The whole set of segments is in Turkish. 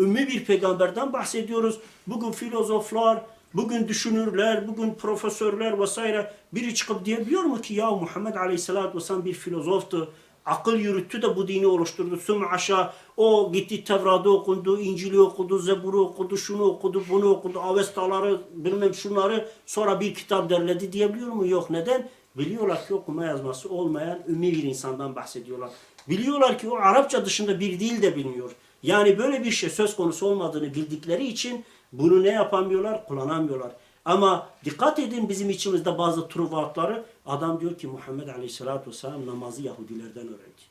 Ümmi bir peygamberden bahsediyoruz. Bugün filozoflar, bugün düşünürler, bugün profesörler vesaire biri çıkıp diyebiliyor mu ki ya Muhammed Aleyhisselatü Vesselam bir filozoftu. Akıl yürüttü de bu dini oluşturdu. Süm aşağı o gitti Tevrat'ı okudu, İncil'i okudu, Zebur'u okudu, şunu okudu, bunu okudu, Avestaları, bilmem şunları sonra bir kitap derledi diyebiliyor mu? Yok. Neden? Biliyorlar ki okuma yazması olmayan ümmi bir insandan bahsediyorlar. Biliyorlar ki o Arapça dışında bir dil de bilmiyor. Yani böyle bir şey söz konusu olmadığını bildikleri için bunu ne yapamıyorlar? Kullanamıyorlar. Ama dikkat edin bizim içimizde bazı truvatları adam diyor ki Muhammed Aleyhisselatü Vesselam namazı Yahudilerden öğrendi.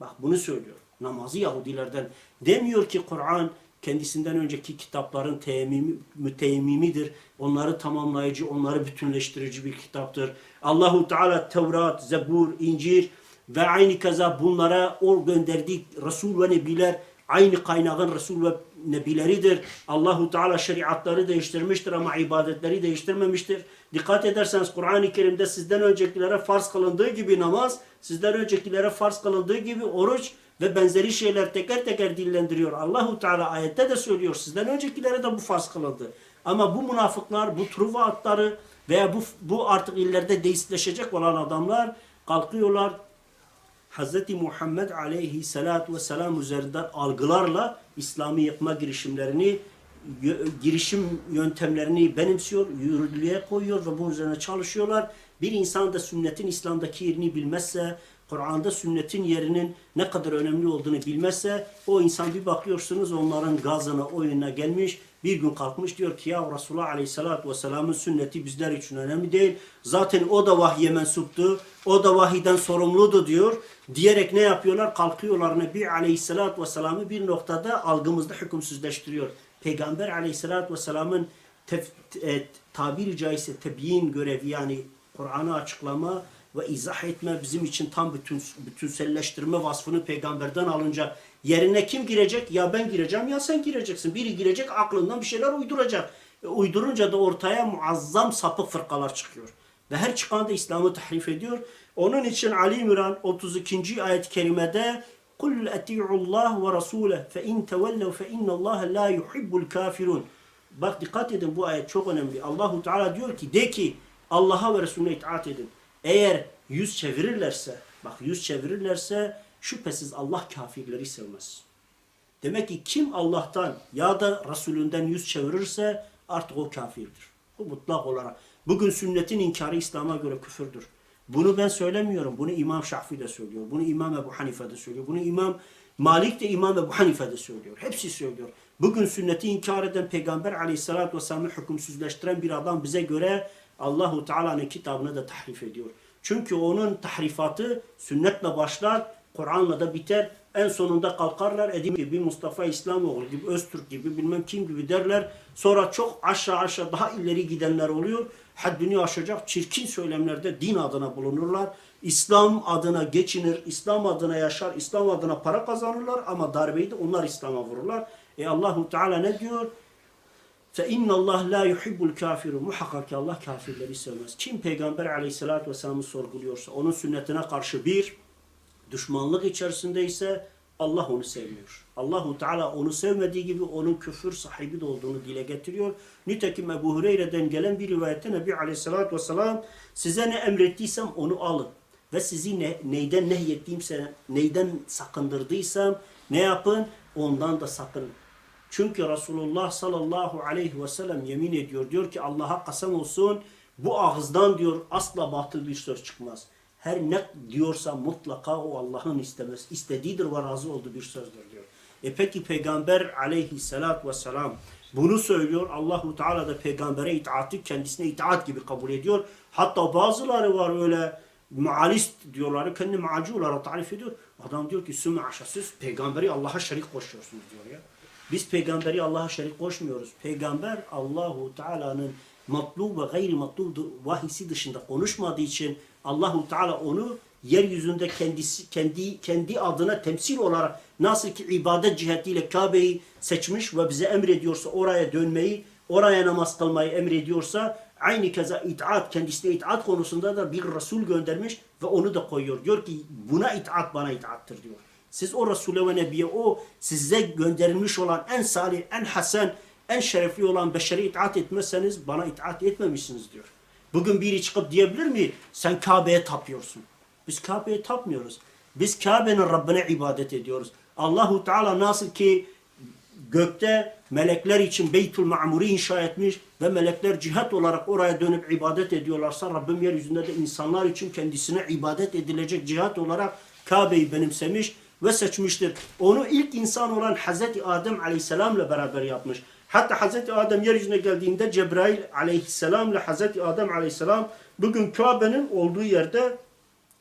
Bak bunu söylüyor. Namazı Yahudilerden. Demiyor ki Kur'an kendisinden önceki kitapların temimi, müteyemmimidir. Onları tamamlayıcı, onları bütünleştirici bir kitaptır. Allahu Teala Tevrat, Zebur, İncil ve aynı keza bunlara o gönderdiği Resul ve Nebiler aynı kaynağın Resul ve Nebileridir. Allahu Teala şeriatları değiştirmiştir ama ibadetleri değiştirmemiştir. Dikkat ederseniz Kur'an-ı Kerim'de sizden öncekilere farz kılındığı gibi namaz, sizden öncekilere farz kılındığı gibi oruç ve benzeri şeyler teker teker dillendiriyor. Allahu Teala ayette de söylüyor. Sizden öncekilere de bu farz kılındı. Ama bu münafıklar, bu truva atları veya bu, bu artık illerde deistleşecek olan adamlar kalkıyorlar Hz. Muhammed aleyhissalatu vesselam üzerinden algılarla İslami yıkma girişimlerini girişim yöntemlerini benimsiyor, yürürlüğe koyuyor ve bunun üzerine çalışıyorlar. Bir insan da sünnetin İslam'daki yerini bilmezse, Kur'an'da sünnetin yerinin ne kadar önemli olduğunu bilmezse, o insan bir bakıyorsunuz onların gazına, oyununa gelmiş, bir gün kalkmış diyor ki ya Resulullah Aleyhisselatü Vesselam'ın sünneti bizler için önemli değil. Zaten o da vahye mensuptu. O da vahiden sorumludu diyor. Diyerek ne yapıyorlar? Kalkıyorlar Nebi Aleyhisselatü Vesselam'ı bir noktada algımızda hükümsüzleştiriyor. Peygamber Aleyhisselatü Vesselam'ın e, tabiri caizse tebyin görevi yani Kur'an'ı açıklama ve izah etme bizim için tam bütün bütünselleştirme vasfını peygamberden alınca yerine kim girecek? Ya ben gireceğim ya sen gireceksin. Biri girecek aklından bir şeyler uyduracak. E, uydurunca da ortaya muazzam sapık fırkalar çıkıyor. Ve her çıkan da İslam'ı tahrif ediyor. Onun için Ali İmran 32. ayet-i kerimede قُلْ اَتِعُوا اللّٰهِ وَرَسُولَهِ فَاِنْ تَوَلَّوْا فَاِنَّ اللّٰهَ لَا يُحِبُّ الْكَافِرُونَ Bak dikkat edin bu ayet çok önemli. Allahu Teala diyor ki de ki Allah'a ve Resulüne itaat edin. Eğer yüz çevirirlerse, bak yüz çevirirlerse şüphesiz Allah kafirleri sevmez. Demek ki kim Allah'tan ya da Resulünden yüz çevirirse artık o kafirdir. Bu mutlak olarak. Bugün sünnetin inkarı İslam'a göre küfürdür. Bunu ben söylemiyorum. Bunu İmam Şafii de söylüyor. Bunu İmam Ebu Hanife de söylüyor. Bunu İmam Malik de İmam Ebu Hanife de söylüyor. Hepsi söylüyor. Bugün sünneti inkar eden Peygamber aleyhissalatü vesselam'ı hükümsüzleştiren bir adam bize göre Allahu Teala'nın kitabını da tahrif ediyor. Çünkü onun tahrifatı sünnetle başlar, Kur'an'la da biter. En sonunda kalkarlar Edim gibi, Mustafa İslamoğlu gibi, Öztürk gibi, bilmem kim gibi derler. Sonra çok aşağı aşağı daha ileri gidenler oluyor. Haddini aşacak çirkin söylemlerde din adına bulunurlar. İslam adına geçinir, İslam adına yaşar, İslam adına para kazanırlar ama darbeyi de onlar İslam'a vururlar. E Allahu Teala ne diyor? Fe innallah la yuhibbul kafiru. Muhakkak ki Allah kafirleri sevmez. Kim peygamber aleyhissalatü vesselam'ı sorguluyorsa, onun sünnetine karşı bir, düşmanlık içerisinde ise Allah onu sevmiyor. Allahu Teala onu sevmediği gibi onun küfür sahibi de olduğunu dile getiriyor. Nitekim Ebu Hureyre'den gelen bir rivayette Nebi Aleyhisselatü Vesselam size ne emrettiysem onu alın. Ve sizi ne, neyden nehyettiğimse, neyden sakındırdıysam ne yapın? Ondan da sakının. Çünkü Resulullah sallallahu aleyhi ve sellem yemin ediyor. Diyor ki Allah'a kasem olsun bu ağızdan diyor asla batıl bir söz çıkmaz. Her ne diyorsa mutlaka o Allah'ın istemez. istediğidir ve razı olduğu bir sözdür diyor. E peki Peygamber aleyhissalatü vesselam bunu söylüyor. Allahu Teala da peygambere itaati kendisine itaat gibi kabul ediyor. Hatta bazıları var öyle mualist diyorlar. Kendi maacı olarak tarif ediyor. Adam diyor ki sümme siz peygamberi Allah'a şerik koşuyorsunuz diyor ya. Biz peygamberi Allah'a şerik koşmuyoruz. Peygamber Allahu Teala'nın matlub ve gayri matlub vahisi dışında konuşmadığı için Allahu Teala onu yeryüzünde kendisi kendi kendi adına temsil olarak nasıl ki ibadet cihetiyle Kabe'yi seçmiş ve bize emrediyorsa oraya dönmeyi, oraya namaz kılmayı emrediyorsa aynı keza itaat kendisine itaat konusunda da bir Resul göndermiş ve onu da koyuyor. Diyor ki buna itaat bana itaattır diyor. Siz o Resul'e ve Nebi'ye o size gönderilmiş olan en salih, en hasen, en şerefli olan beşere itaat etmezseniz bana itaat etmemişsiniz diyor. Bugün biri çıkıp diyebilir mi? Sen Kabe'ye tapıyorsun. Biz Kabe'ye tapmıyoruz. Biz Kabe'nin Rabbine ibadet ediyoruz. Allahu Teala nasıl ki gökte melekler için Beytül Ma'mur'i inşa etmiş ve melekler cihat olarak oraya dönüp ibadet ediyorlarsa Rabbim yeryüzünde de insanlar için kendisine ibadet edilecek cihat olarak Kabe'yi benimsemiş ve seçmiştir. Onu ilk insan olan Hazreti Adem Aleyhisselam'la beraber yapmış. Hatta Hazreti Adem yeryüzüne geldiğinde Cebrail Aleyhisselam ile Hazreti Adem Aleyhisselam bugün Kabe'nin olduğu yerde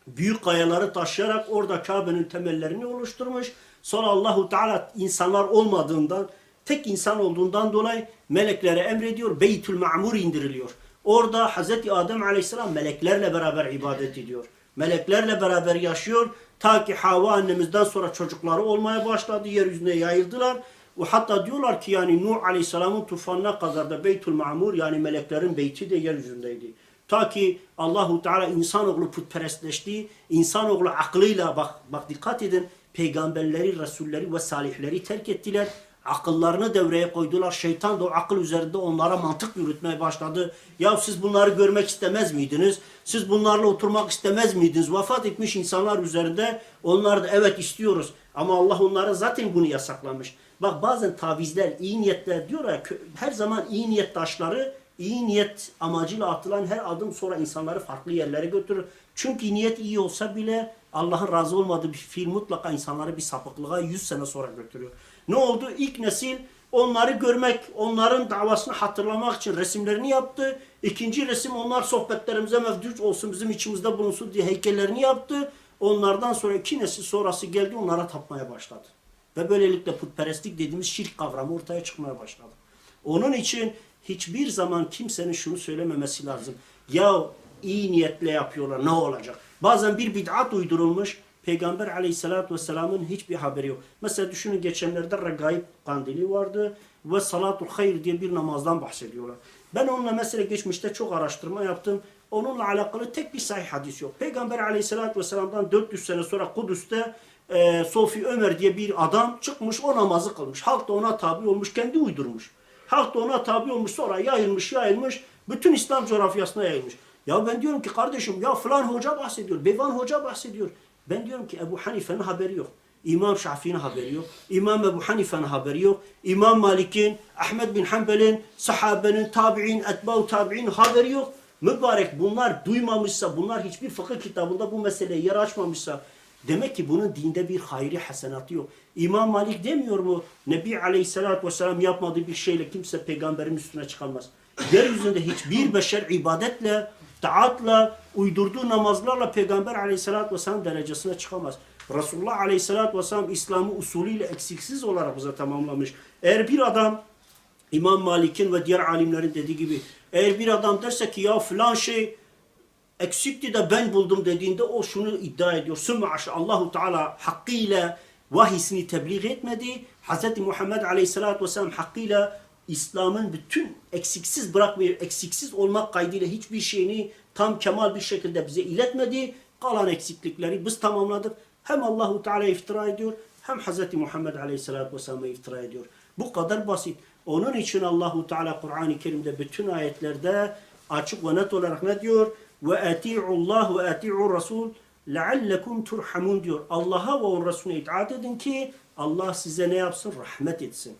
büyük kayaları taşıyarak orada Kabe'nin temellerini oluşturmuş. Sonra Allahu Teala insanlar olmadığından, tek insan olduğundan dolayı meleklere emrediyor. Beytül Ma'mur indiriliyor. Orada Hazreti Adem Aleyhisselam meleklerle beraber ibadet ediyor. Meleklerle beraber yaşıyor. Ta ki Havva annemizden sonra çocukları olmaya başladı. Yeryüzüne yayıldılar. Ve hatta diyorlar ki yani Nuh Aleyhisselam'ın tufanına kadar da Beytül Ma'mur yani meleklerin beyti de yeryüzündeydi. Ta ki Allahu Teala insanoğlu putperestleşti. İnsanoğlu aklıyla bak bak dikkat edin peygamberleri, resulleri ve salihleri terk ettiler. Akıllarını devreye koydular. Şeytan da o akıl üzerinde onlara mantık yürütmeye başladı. Ya siz bunları görmek istemez miydiniz? Siz bunlarla oturmak istemez miydiniz? Vefat etmiş insanlar üzerinde onlar da evet istiyoruz. Ama Allah onlara zaten bunu yasaklamış. Bak bazen tavizler, iyi niyetler diyor ya her zaman iyi niyet taşları iyi niyet amacıyla atılan her adım sonra insanları farklı yerlere götürür. Çünkü niyet iyi olsa bile Allah'ın razı olmadığı bir fiil mutlaka insanları bir sapıklığa 100 sene sonra götürüyor. Ne oldu? İlk nesil onları görmek, onların davasını hatırlamak için resimlerini yaptı. İkinci resim onlar sohbetlerimize mevcut olsun, bizim içimizde bulunsun diye heykellerini yaptı. Onlardan sonra iki nesil sonrası geldi onlara tapmaya başladı. Ve böylelikle putperestlik dediğimiz şirk kavramı ortaya çıkmaya başladı. Onun için hiçbir zaman kimsenin şunu söylememesi lazım. Ya iyi niyetle yapıyorlar ne olacak? Bazen bir bid'at uydurulmuş. Peygamber aleyhissalatü vesselamın hiçbir haberi yok. Mesela düşünün geçenlerde regaib kandili vardı ve salatul hayr diye bir namazdan bahsediyorlar. Ben onunla mesela geçmişte çok araştırma yaptım. Onunla alakalı tek bir sahih hadis yok. Peygamber aleyhissalatü vesselam'dan 400 sene sonra Kudüs'te e, Sofi Ömer diye bir adam çıkmış o namazı kılmış. Halk da ona tabi olmuş, kendi uydurmuş. Halk da ona tabi olmuş sonra yayılmış yayılmış. Bütün İslam coğrafyasına yayılmış. Ya ben diyorum ki kardeşim ya falan hoca bahsediyor. Bevan hoca bahsediyor. Ben diyorum ki Ebu Hanife'nin haberi yok. İmam Şafii'nin haberi yok. İmam Ebu Hanife'nin haberi yok. İmam Malik'in, Ahmet bin Hanbel'in, sahabenin, tabi'in, etba'u tabi'in haberi yok. Mübarek bunlar duymamışsa, bunlar hiçbir fıkıh kitabında bu meseleye yer açmamışsa, demek ki bunun dinde bir hayri hasenatı yok. İmam Malik demiyor mu? Nebi Aleyhisselatü Vesselam yapmadığı bir şeyle kimse peygamberin üstüne çıkamaz. Yeryüzünde hiçbir beşer ibadetle, taatla, uydurduğu namazlarla peygamber Aleyhisselatü Vesselam derecesine çıkamaz. Resulullah Aleyhisselatü Vesselam İslam'ı usulüyle eksiksiz olarak bize tamamlamış. Eğer bir adam İmam Malik'in ve diğer alimlerin dediği gibi eğer bir adam derse ki ya filan şey eksikti de ben buldum dediğinde o şunu iddia ediyor. Sümme Allahu Teala hakkıyla vahisini tebliğ etmedi. Hz. Muhammed Aleyhisselatü Vesselam hakkıyla İslam'ın bütün eksiksiz bırakmayı, eksiksiz olmak kaydıyla hiçbir şeyini tam kemal bir şekilde bize iletmedi. Kalan eksiklikleri biz tamamladık. Hem Allahu Teala iftira ediyor hem Hz. Muhammed Aleyhisselatü Vesselam'a iftira ediyor. Bu kadar basit. Onun için Allahu Teala Kur'an-ı Kerim'de bütün ayetlerde açık ve net olarak ne diyor? Ve ati'ullah ve ati'ur rasul leallekum turhamun diyor. Allah'a ve onun Resulüne itaat edin ki Allah size ne yapsın? Rahmet etsin.